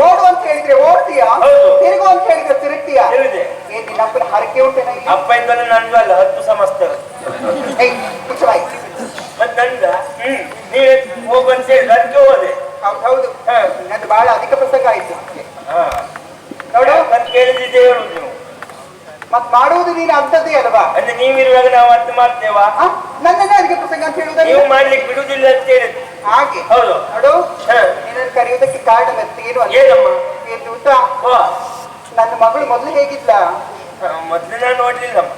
ಹೇಳಿದ್ರೆ ಓಡ್ತೀಯ. ತಿರುಗು ಅಂತ ಹೇಳಿದ್ರೆ ತಿರುಗ್ತೀಯ. ಏನ್ ನಿನ್ನ ಅಪ್ಪನ ಹರಕೆ ಉಂಟೇನ? ಅಪ್ಪ ನಂದು ಅಲ್ಲ ಹತ್ತು ಮತ್ ನಂದ? ಹೇಳಿ ಅದಕ್ಕೆ ಹೋದೆ. ಹೌದು ಹೌದು. ಹಾ. ಅದು ಬಹಳ ಅಧಿಕ ಪ್ರಸಂಗ ಆಯ್ತು. ನೋಡು. ಮತ್ತೆ ಕೇಳಿದಿದ್ದೆ ಹೇಳುದು ನೀವು? ಮತ್ ಮಾಡುವುದು ನೀನು ಅಂತದ್ದೇ ಅಲ್ವಾ? ಅಂದ್ರೆ ನೀವಿರುವಾಗ ನಾವು ಅರ್ಥ ಮಾಡ್ತೇವಾ? ನನ್ನ ನನ್ನನ್ನೇ ಅಧಿಕ ಪ್ರಸಂಗ ಅಂತ ಹೇಳುವುದಲ್ಲ? ನೀವು ಮಾಡ್ಲಿಕ್ಕೆ ಬಿಡುದಿಲ್ಲ ಅಂತ ಹೇಳಿದ್ದು. ಹಾಗೆ. ಹೌದು. ನೋಡು ಹಾ. ನಿನ್ನನ್ನು ಕರೆಯುವುದಕ್ಕೆ ಕಾರಣ ಮತ್ತೆ ಏನು ಅಲ್ಲ ಏನಮ್ಮ? ಏನು ಗೊತ್ತಾ ನನ್ನ ಮಗಳು ಮೊದಲು ಹೇಗಿದ್ಲ? ಮೊದಲು ನಾನು ನೋಡ್ಲಿಲ್ಲಮ್ಮ.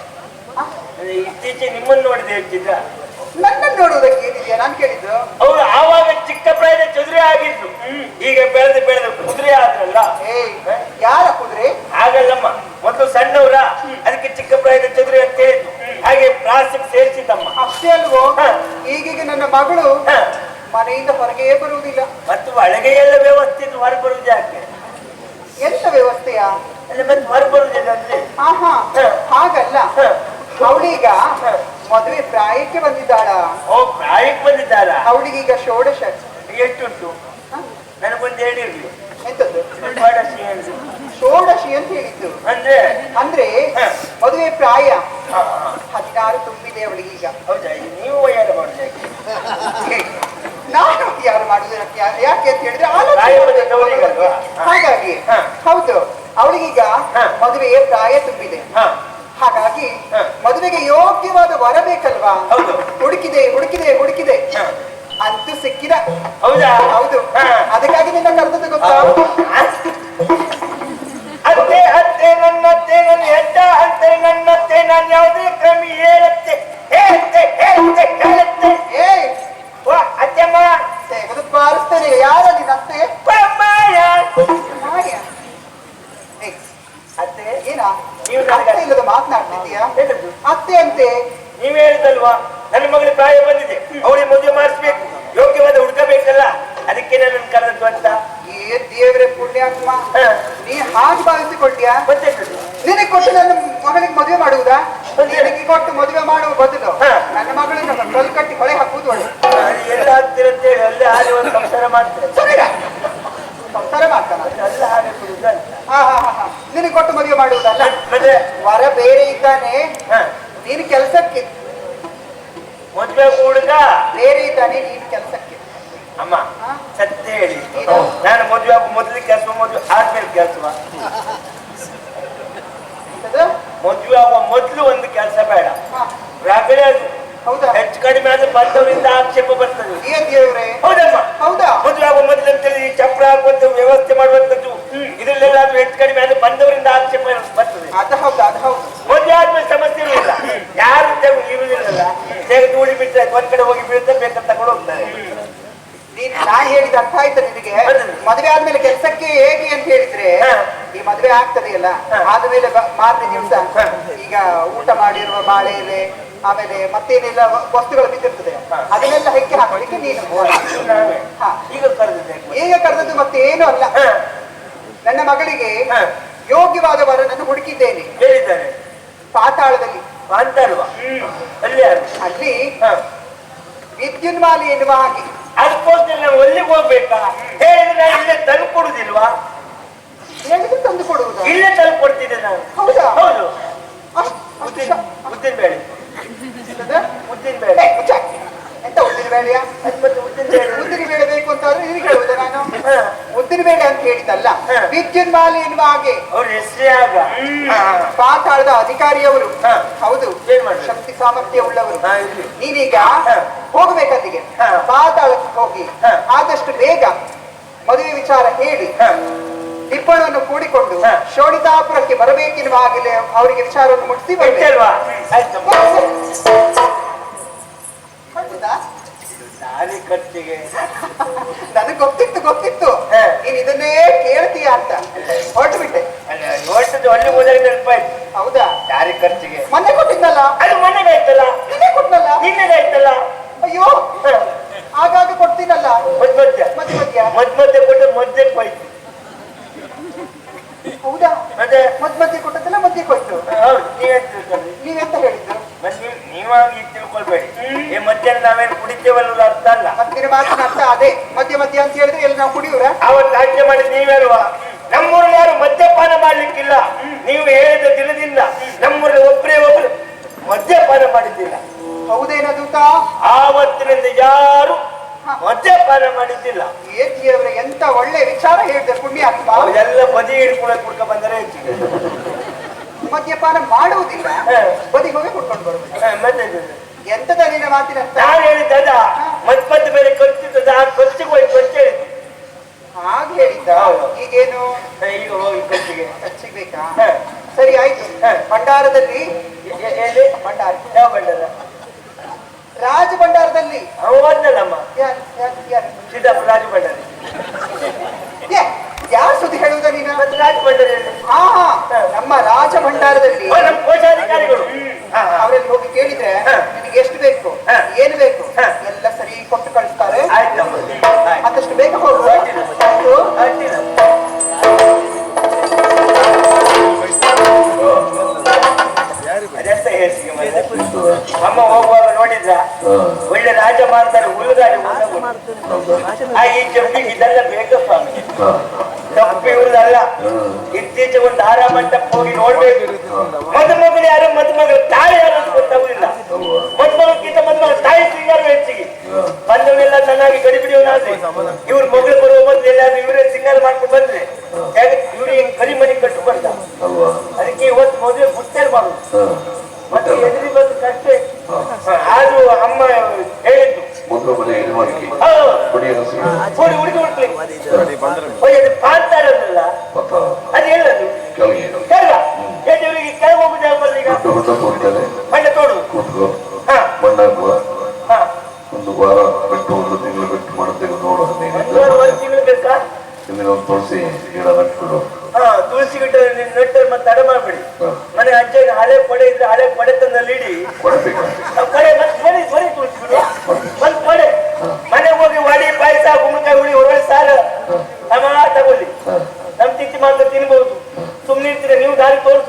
ಇತ್ತೀಚೆಗೆ ನಿಮ್ಮನ್ನು ನೋಡಿದೆ ಹೇಳ್ತಿದ್ದ. ನನ್ನನ್ನು ನೋಡುವುದಕ್ಕೆ ಏನಿದೆಯಾ ನಾನು ಕೇಳಿದ್ದು. ಅವ್ರು ಆವಾಗ ಚಿಕ್ಕ ಪ್ರಾಯದ ಚದುರೆ ಆಗಿದ್ಲು. ಈಗ ಬೆಳೆದು ಬೆಳೆದು ಕುದುರೆ ಆದ್ರಲ್ಲ. ಏಯ್ ಯಾರ ಕುದುರೆ? ಆಗಲ್ಲಮ್ಮ ಮೊದಲು ಸಣ್ಣವರ ಅದಕ್ಕೆ ಚಿಕ್ಕ ಪ್ರಾಯದ ಚದುರೆ ಅಂತ ಹೇಳಿದ್ರು ಹಾಗೆ ಪ್ರಾಸಕ್ಕೆ ಸೇರಿಸಿದ್ದಮ್ಮ. ಅಷ್ಟೇ ಅಲ್ವೋ. ಈಗೀಗ ನನ್ನ ಮಗಳು. ಮನೆಯಿಂದ ಹೊರಗೆ ಬರುವುದಿಲ್ಲ. ಮತ್ತು ಒಳಗೆ ಎಲ್ಲ ವ್ಯವಸ್ಥೆ ಹೊರಗೆ ಬರುವುದು ಯಾಕೆ? ಎಂತ ವ್ಯವಸ್ಥೆಯ? ಮತ್ತೆ ಅಂದ್ರೆ? ಆಹಾ ಹಾ. ಹಾಗಲ್ಲ. ಹಾ. ಅವಳೀಗ ಹಾ. ಮದುವೆ ಪ್ರಾಯಕ್ಕೆ ಬಂದಿದ್ದಾಳ? ಓ ಪ್ರಾಯಕ್ಕೆ ಅವಳಿಗೆ ಅವಳಿಗೀಗ ಷೋಡಶ. ಎಷ್ಟುಂಟು? ನನಗೊಂದು ಹೇಳಿರ್ಲಿ. ಎಂತದ್ದು? ಷೋಡಶಿ ಅಂತ. ಹೇಳಿದ್ದು. ಅಂದ್ರೆ? ಅಂದ್ರೆ ಹಾ. ಮದುವೆ ಪ್ರಾಯ. ಹದಿನಾರು ತುಂಬಿದೆ ಅವಳಿಗೀಗ. ಹೌದಾ ಈಗ ನೀವು ಯಾರು ಮಾಡುದು ಹೇ, ನಾನು ಯಾರು ಮಾಡುದು ಯಾಕೆ? ಅಂತ ಹೇಳಿದ್ರೆ ಆಲೋಚನೆ ಹಾಗಾಗಿ. ಹೌದು ಅವಳಿಗೀಗ ಮದುವೆ ಪ್ರಾಯ ತುಂಬಿದೆ. ಹಾಗಾಗಿ ಮದುವೆಗೆ ಯೋಗ್ಯವಾದ ವರ ಬೇಕಲ್ವಾ. ಹುಡುಕಿದೆ ಹುಡುಕಿದೆ ಹುಡುಕಿದೆ. ಅಂತೂ ಸಿಕ್ಕಿದ. ಹೌದಾ? ಹೌದು. ಅದಕ್ಕಾಗಿ ನಿನ್ನ ಕರೆದದ್ದು ಗೊತ್ತಾ? ಅತ್ತೆ ಅತ್ತೆ ನನ್ನತ್ತೆ ನನ್ನ ಹೆತ್ತ ಅಂತೆ ನನ್ನತ್ತೆ ನಾನು ಯಾವುದೇ ಕ್ರಮಿ ಹೇಳತ್ತೆ ತೆಗೆದು ಬಾರಿಸ್ತೇನೆ ಯಾರಲ್ಲಿ ನಿನ್ನ ಅತ್ತೆ ಏನ? ನೀವು ಅತ್ತೆ ಇಲ್ಲದ ಮಾತನಾಡ್ತಿದ್ದೀಯಾ? ಅತ್ತೆ ಅಂತೆ. ನೀವ್ ಹೇಳಿದಲ್ವಾ ನನ್ನ ಮಗಳು ಪ್ರಾಯ ಬಂದಿದೆ. ಅವಳಿಗೆ ಮದುವೆ ಮಾಡಿಸ್ಬೇಕು. ಯೋಗ್ಯವಾದ ಹುಡುಕಬೇಕಲ್ಲ ಅದಕ್ಕೆ ನನ್ನ ಕರೆದದ್ದು ಅಂತ. ಏ ದೇವರೇ ಪುಣ್ಯಾತ್ಮ. ನೀ ಹಾಗೆ ಭಾವಿಸಿಕೊಂಡ್ಯಾ ಮತ್ತೆ ನಿನಗೆ ಕೊಟ್ಟು ನನ್ನ ಮಗಳಿಗೆ ಮದುವೆ ಮಾಡುವುದಾ? ಮತ್ತೆ? ನಿನಗೆ ಕೊಟ್ಟು ಮದುವೆ ಮಾಡುವ ಬದಲು. ನನ್ನ ಮಗಳನ್ನು ಕಲ್ ಕಟ್ಟಿ ಹೊಳೆ ಹಾಕುವುದು ಒಳ್ಳೆ ಅಲ್ಲೇ ಹಾಗೆ ಒಂದು ಸಂಸಾರ ಮಾಡ್ತಾರೆ. ಸಂಸಾರ ಮಾಡ್ತಾನ? ಅಲ್ಲ ಬಿಡುದು ಹಾ ಹಾ ನಿನಗೆ ಕೊಟ್ಟು ಮದುವೆ ಮಾಡುವುದಲ್ಲ? ಮತ್ತೆ? ವರ ಬೇರೆ ಇದ್ದಾನೆ. ನೀನು ಕೆಲಸಕ್ಕೆ. ಮದುವೆ ಹುಡುಗ ಬೇರೆ ಇದ್ದಾನೆ ನೀನು ಕೆಲಸಕ್ಕೆ. ಅಮ್ಮ ಸತ್ಯ ಹೇಳಿ? ನಾನು? ಮದುವೆ ಮೊದಲು ಕೆಲಸ ಮದುವೆ ಆದ್ಮೇಲೆ ಕೆಲಸವ? ಅದು? ಮದುವೆ ಆಗುವ ಮೊದಲು ಒಂದು ಕೆಲಸ ಬೇಡ. ಹಾ, ರಗಳೆ ಹೌದಾ? ಹೆಚ್ಚು ಕಡಿಮೆ ಆದ್ರೆ ಬಂದವರಿಂದ ಆಕ್ಷೇಪ ಬರ್ತದೆ ಏನ್ ದೇವ್ರೆ ಹೌದಮ್ಮ ಹೌದಾ ಮದುವೆ ಆಗುವ ಮೊದಲು ಅಂತೇಳಿ ಈ ಚಪ್ರ ಹಾಕುವಂತ ವ್ಯವಸ್ಥೆ ಮಾಡುವಂತದ್ದು ಇದ್ರಲ್ಲೆಲ್ಲ ಅದು ಹೆಚ್ಚು ಕಡಿಮೆ ಆದ್ರೆ ಬಂದವರಿಂದ ಆಕ್ಷೇಪ ಬರ್ತದೆ ಅದು ಹೌದು ಅದು ಹೌದು ಮದುವೆ ಆದ್ಮೇಲೆ ಸಮಸ್ಯೆ ಇರುವುದಿಲ್ಲ ಯಾರು ತೆಗೆದು ಇರುವುದಿಲ್ಲ ತೆಗೆದು ಉಳಿ ಬಿಟ್ಟರೆ ಒಂದ್ ಅಂತ ತಗೊಂಡು ಹೋಗ್ತಾರೆ ನೀನ್ ನಾನ್ ಹೇಳಿದ ಅರ್ಥ ಆಯ್ತು ನಿನಗೆ. ಮದುವೆ ಆದ್ಮೇಲೆ ಕೆಲಸಕ್ಕೆ ಹೇಗೆ ಅಂತ ಹೇಳಿದ್ರೆ ಈ ಮದುವೆ ಆಗ್ತದೆಯಲ್ಲ ಅಲ್ಲ ಆದ್ಮೇಲೆ ಮಾರನೇ ದಿವಸ ಈಗ ಊಟ ಮಾಡಿರುವ ಬಾಳೆ ಎಲೆ ಆಮೇಲೆ ಮತ್ತೇನೆಲ್ಲ ವಸ್ತುಗಳು ಬಿದ್ದಿರ್ತದೆ. ಅದನ್ನೆಲ್ಲ ಹೆಕ್ಕಿ ಹಾಕಲಿಕ್ಕೆ ನೀನು. ಈಗ ಕರೆದಿದ್ದೆ ಈಗ ಕರೆದದ್ದು ಮತ್ತೆ ಏನು ಅಲ್ಲ ನನ್ನ ಮಗಳಿಗೆ ಯೋಗ್ಯವಾದ ವರನನ್ನು ಹುಡುಕಿದ್ದೇನೆ. ಹೇಳಿದ್ದಾರೆ. ಪಾತಾಳದಲ್ಲಿ. ಅಲ್ಲಿ ವಿದ್ಯುನ್ಮಾಲಿ ಎನ್ನುವ ಹಾಗೆ ಅದಕ್ಕೋಸ್ಕರ ನಾವು ಒಲ್ಲಿಗೆ ಹೋಗ್ಬೇಕಾ? ಹೇಳಿದ್ರೆ ನಾನು ಇಲ್ಲೇ ತಂದು ಕೊಡುದಿಲ್ವಾ ಹೇಳಿದ್ರೆ ತಂದು ಕೊಡುವುದು ಇಲ್ಲೇ ತಂದು ಕೊಡ್ತಿದ್ದೆ ನಾನು. ಹೌದಾ? ಹೌದು. ಉದ್ದಿನ ಬೇಳೆ? ಉದ್ದಿನ ಬೇಳೆ. ಬೇಳೆಯ ಉದ್ದಿನ ಬೇಳೆ ಉದ್ದಿನ ಬೇಳೆ ಬೇಕು ನಿನಗೆ ಹೇಳುವುದ ನಾನು. ಉದ್ದಿನ ಬೇಳೆ ಅಂತ ಹೇಳಿದ್ದಲ್ಲ. ವಿದ್ಯುನ್ಮಾಲಿ ಎನ್ನುವ ಹಾಗೆ. ಪಾತಾಳದ ಅಧಿಕಾರಿಯವರು. ಹೌದು? ಶಕ್ತಿ ಸಾಮರ್ಥ್ಯ ಉಳ್ಳವರು. ನೀವೀಗ. ಹೋಗ್ಬೇಕಲ್ಲಿಗೆ ಪಾತಾಳಕ್ಕೆ ಹೋಗಿ. ಆದಷ್ಟು ಬೇಗ ಮದುವೆ ವಿಚಾರ ಹೇಳಿ. ಹಾ. ಕೂಡಿಕೊಂಡು. ಶೋಣಿತಾಪುರಕ್ಕೆ ಬರಬೇಕೆನ್ನುವ ಹಾಗೆ ಅವರಿಗೆ ವಿಚಾರವನ್ನು ಮುಟ್ಟಿಸಿ ಬರಬೇಕು ಇಟ್ಟಲ್ವಾ ಆಯ್ತಮ್ಮ ಹೌದಾ? ದಾರಿ ಖರ್ಚಿಗೆ ನನಗೆ ಗೊತ್ತಿತ್ತು ಗೊತ್ತಿತ್ತು. ನೀನ್ ಇದನ್ನೇ ಕೇಳ್ತೀಯ ಅಂತ. ಹೊರಟು ಬಿಟ್ಟೆ ಅಲ್ಲ ಹೋದಾಗ ನೆನಪಾಯ್ತು ಹೌದಾ? ಯಾರಿ ಖರ್ಚಿಗೆ. ಮೊನ್ನೆ ಕೊಟ್ಟಿದ್ದಲ್ಲ? ಅದು ಮನೆಗಾಯ್ತಲ್ಲ. ನಿನ್ನೆ ಹಿನ್ನೆಳೆ ಆಯ್ತಲ್ಲ ಅಯ್ಯೋ. ಹಾಗಾಗಿ ಆಗಾಗ ಕೊಡ್ತೀನಲ್ಲ? ಮಧ್ಯ ಮಧ್ಯ. ಮಧ್ಯ ಮಧ್ಯ? ಮಧ್ಯ ಕೊಟ್ಟು ಮಧ್ಯಕ್ಕೆ ಹೋಯ್ತು. ಹೌದಾ? ಮತ್ತೆ? ಮಧ್ಯ ಕೊಟ್ಟದ್ದಲ್ಲ ಮಧ್ಯೆ ಕೊಟ್ಟು ಹೌದು ನೀವೇನ್ ತಿಳ್ಕೊಂಡ್ರಿ ನೀವೆಂತ ಹೇಳಿದ್ದು ನೀವು ತಿಳ್ಕೊಳ್ಬೇಡಿ. ಈ ಮಧ್ಯಾಹ್ನ ನಾವೇನು ಕುಡಿತೇವಲ್ಲ ಅರ್ಥ ಅಲ್ಲ. ಮತ್ತಿನ ಮಾತಿನ ಅರ್ಥ ಅದೇ. ಮಧ್ಯ ಮಧ್ಯ ಅಂತ ಹೇಳಿದ್ರೆ ಎಲ್ಲಿ ನಾವು ಕುಡಿಯೂರ? ಅವತ್ತು ನೀವೇಲ್ವಾ ಮಾಡಿದ್ ಯಾರು ಮದ್ಯಪಾನ ಮಾಡ್ಲಿಕ್ಕಿಲ್ಲ. ನೀವು ಹೇಳಿದ ದಿನದಿಂದ ನಮ್ಮೂರಲ್ಲಿ ಒಬ್ಬರೇ ಒಬ್ರು ಮದ್ಯಪಾನ ಮಾಡಿದ್ದಿಲ್ಲ. ಹೌದೇನ ದೂತ? ಆವತ್ತಿನಿಂದ ಯಾರು ಮದ್ಯಪಾನ ಮಾಡಿದ್ದಿಲ್ಲ. ಏತಿಯವರೇ ಎಂತ ಒಳ್ಳೆ ವಿಚಾರ ಹೇಳಿದೆ ಪುಣ್ಯ ಎಲ್ಲ ಬದಿ ಹಿಡ್ಕೊಳಕ್ ಕುಡ್ಕ ಬಂದರೆ ಮದ್ಯಪಾನ ಮಾಡುವುದಿಲ್ಲ. ಹಾ. ಬದಿಗೆ ಹೋಗಿ ಕುಡ್ಕೊಂಡು ಇದು. ಎಂತದ ನಿನ್ನ ಮಾತಿನ ನಾನು ಹೇಳಿದ್ದ ಮತ್ ಮತ್ತೆ ಬೇರೆ ಖರ್ಚಿದ್ದದ ಆ ಖರ್ಚಿಗೆ ಹೋಗಿ ಖರ್ಚು ಹೇಳಿದ್ದೆ. ಹಾಗೆ ಹೇಳಿದ್ದ. ಈಗೇನು? ಈಗ ಹೋಗಿ ಖರ್ಚಿಗೆ ಸಿಗ್ಬೇಕಾ ಬೇಕಾ? ಸರಿ ಆಯ್ತು. ಭಂಡಾರದಲ್ಲಿ? ಎಲ್ಲಿ ಭಂಡಾರ. ಯಾವ ಭಂಡಾರ? ರಾಜ ಭಂಡಾರದಲ್ಲಿ. ಓದ್ನಲ್ಲಮ್ಮ ಸಿದ್ದಪ್ಪ ರಾಜ ಭಂಡಾರ. ಯಾರು ಸುದ್ದಿ ಹೇಳುವುದ ನೀನು? ರಾಜ ಭಂಡಾರ ಹಾ. ನಮ್ಮ ರಾಜ ಭಂಡಾರದಲ್ಲಿ ಓ, ನಮ್ಮ ಕೋಶಾಧಿಕಾರಿಗಳು ಹ, ಹ. ಅವರಲ್ಲಿ ಹೋಗಿ ಕೇಳಿದ್ರೆ ಹಾ. ನಿನಗೆ ಎಷ್ಟು ಬೇಕು ಹಾ. ಏನು ಬೇಕು? ಹಾ. ಎಲ್ಲ ಸರಿ ಕೊಟ್ಟು ಕಳಿಸ್ತಾರೆ. ಮತ್ತಷ್ಟು ಬೇಗ ಹೋಗು ಅಡ್ಡಿಲ್ಲ. ಆಯ್ತು? ಅಡ್ಡಿಲ್ಲ. ಅದೆಂತ ಹೇಳ್ತೀನಿ ಮತ್ತೆ? ಅಮ್ಮ ಹೋಗುವಾಗ ನೋಡಿದ್ರ ಒಳ್ಳೆ ರಾಜ ಮಾಡ್ತಾರೆ ಹುಲ್ಲುಗಾಡಿ ಆ ಈ ಜಂಬಿ ಇದೆಲ್ಲ ಬೇಕ ಸ್ವಾಮಿ. ತಪ್ಪು ಇವ್ರದಲ್ಲ ಇತ್ತೀಚೆಗೆ ಒಂದು ಆರ ಮಂಟಪ ಹೋಗಿ ನೋಡ್ಬೇಕು. ಮದುಮಗಳು ಯಾರು? ಮದುಮಗಳು ತಾಯಿ ಯಾರು ಅಂತ ಗೊತ್ತಾಗುದಿಲ್ಲ. ತಾಯಿ ಸಿಂಗಾರ ಹೆಚ್ಚಿಗೆ ಚೆನ್ನಾಗಿ ಗಡಿಬಿಡಿಯವನಾದ್ರೆ ಇವ್ರ ಮಗಳು ಬರುವ ಬಂದು ಎಲ್ಲಾದ್ರೂ ಇವರೇ ಸಿಂಗಾರ ಮಾಡ್ಕೊಂಡು ಬಂದ್ರೆ. ಇವ್ರಿಗೆ ಕರಿಮನಿ ಕಟ್ಟು ಬಂದ ಅದಕ್ಕೆ ಇವತ್ತು ಮೊದಲು ಮಾಡುದು ಮತ್ತೆ ಎದುರಿ ಬಂದು ಕಷ್ಟ. ಆದ್ರೂ ಅಮ್ಮ ಹೇಳಿದ್ದು. ಮನೆ ಪಾಂತಾರಲ್ಲ ಅದು ಎಲ್ಲದು. ಕೆಳಗೆ. ಕೆಳಗ. ಹೋಗುದು ಈಗ? ಮತ್ತೆ ತಡ ಮಾಡ್ಬೇಡಿ. ಮನೆ ಅಜ್ಜಗೆ ಹಳೆ ಪಡೆ ಇದ್ರೆ ಹಳೆ ಪಡೆ ತಂದಲ್ಲಿ ಇಡಿ. ಪಡೆ ಕೊಡೆ ಮತ್ತೆ ಬರೀ ತುಳಸಿ ಪಡೆ ಒಂದ್ ಕೊಡೆ ಮನೆಗೆ ಹೋಗಿ ವಡಿ ಪಾಯಸ ಗುಮ್ಮಕಾಯಿ ಹುಳಿ ಹೊರಗೆ ಸಾರು. ಅಮ್ಮ ತಗೊಳ್ಳಿ. ನಮ್ ತಿತ್ತಿ ಮಾತ್ರ ತಿನ್ಬಹುದು ಸುಮ್ನೆ ಇರ್ತೀರ ನೀವು ದಾರಿ ತೋರಿಸಲೇ